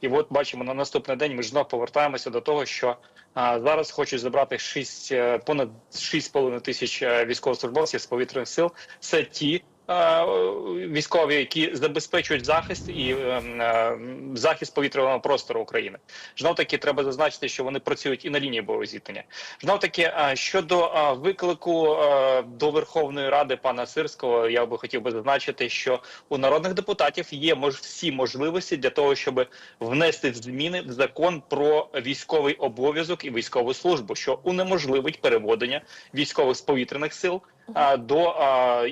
І от бачимо на наступний день. Ми ж знов повертаємося до того, що а, зараз хочуть забрати 6, е, понад 6,5 тисяч е, військовослужбовців з повітряних сил. Це ті. Е, Військові, які забезпечують захист і е, е, захист повітряного простору України, знов таки треба зазначити, що вони працюють і на лінії бойового зіткнення. Знов таки е, щодо виклику до Верховної Ради пана Сирського, я би хотів би зазначити, що у народних депутатів є мож всі можливості для того, щоб внести зміни в закон про військовий обов'язок і військову службу, що унеможливить переводення військових з повітряних сил до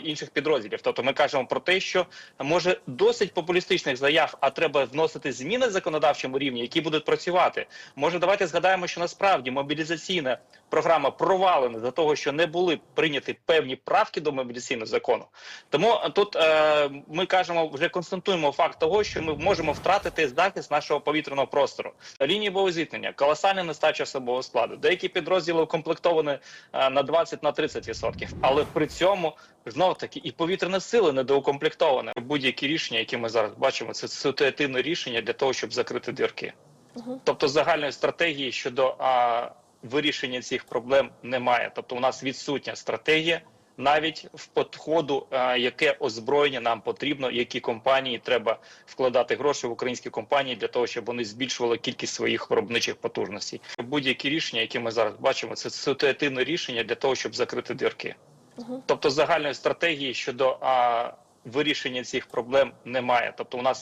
інших підрозділів. Тобто, ми кажемо про те, що може досить популістичних заяв, а треба вносити зміни в законодавчому рівні, які будуть працювати. Може, давайте згадаємо, що насправді мобілізаційна програма провалена за того, що не були прийняті певні правки до мобілізаційного закону. Тому тут е, ми кажемо, вже констатуємо факт того, що ми можемо втратити захист нашого повітряного простору. Лінії бойового зіткнення, колосальна нестача особового складу. Деякі підрозділи укомплектовані е, на 20 на 30%. Але при цьому знов таки і повітряні сили недоукомплектовані. Будь-які рішення, які ми зараз бачимо, це ситуативне рішення для того, щоб закрити дірки. Тобто загальної стратегії щодо а, вирішення цих проблем немає. Тобто, у нас відсутня стратегія. Навіть в підходу, яке озброєння нам потрібно, які компанії треба вкладати гроші в українські компанії для того, щоб вони збільшували кількість своїх виробничих потужностей. Будь-які рішення, які ми зараз бачимо, це ситуативне рішення для того, щоб закрити дірки. Тобто загальної стратегії щодо а, вирішення цих проблем немає. Тобто, у нас